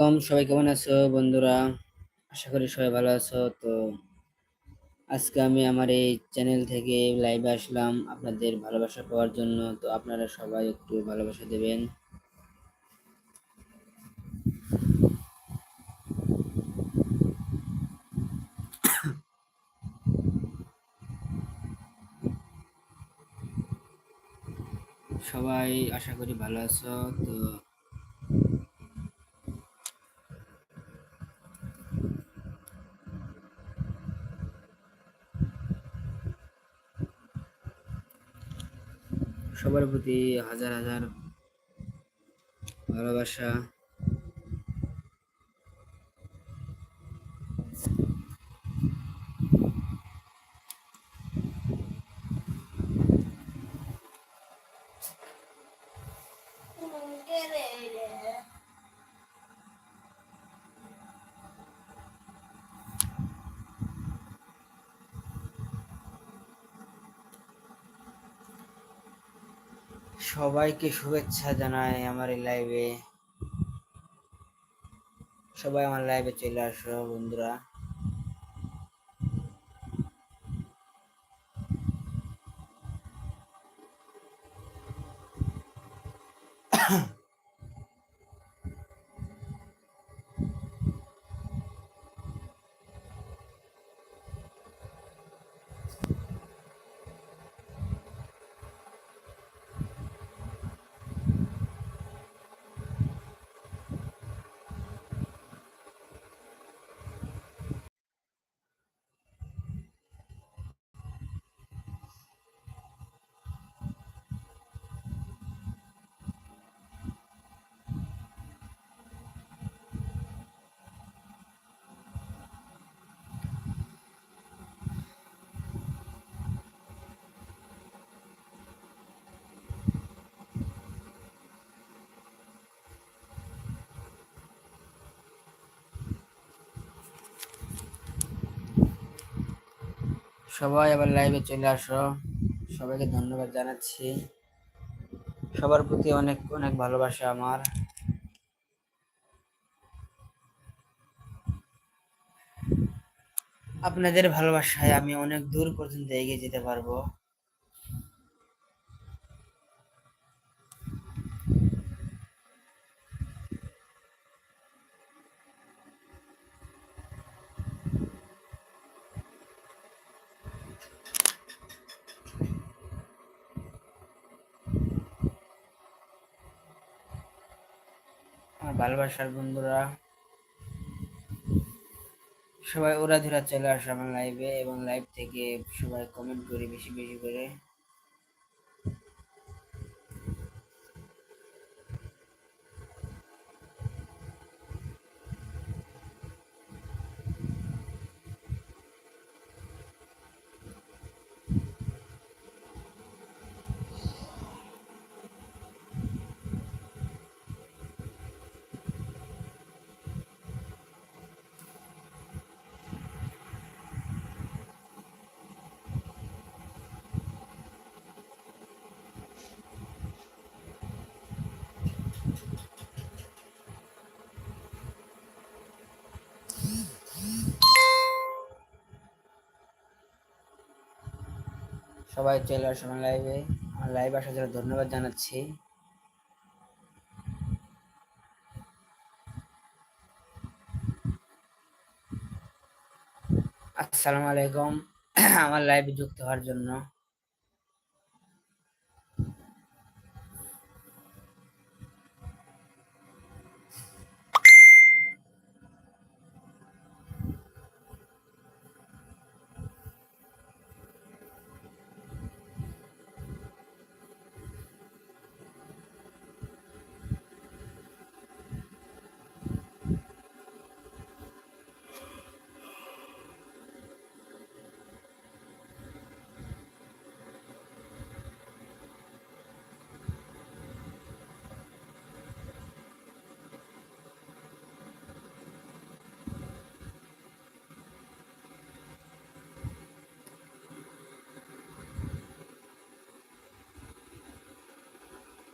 কম সবাই কেমন আছো বন্ধুরা? আশা করি সবাই ভালো আছো। তো আজকে আমি আমার এই চ্যানেল থেকে লাইভে আসলাম আপনাদের ভালোবাসা পাওয়ার জন্য। তো আপনারা সবাই একটু ভালোবাসা দেবেন। সবাই আশা করি ভালো আছো। তো সবার প্রতি হাজার হাজার ভালোবাসা। সবাইকে শুভেচ্ছা জানাই আমার এই লাইভে সবাই আমার লাইভে চলে আসো বন্ধুরা। সবাই আবার লাইভে চলে আসো। সবাইকে ধন্যবাদ জানাচ্ছি। সবার প্রতি অনেক অনেক ভালোবাসা আমার। আপনাদের ভালোবাসায় আমি অনেক দূর পর্যন্ত এগিয়ে যেতে পারব আমার ভালোবাসার বন্ধুরা। সবাই ওরা ধরা চলে আসে আমার লাইভে এবং লাইভ থেকে সবাই কমেন্ট করি বেশি বেশি করে। সবাই চলে আসে আমার লাইভে আমার লাইভ আসার জন্য ধন্যবাদ জানাচ্ছি। আসসালামু আলাইকুম। আমার লাইভে যুক্ত হওয়ার জন্য।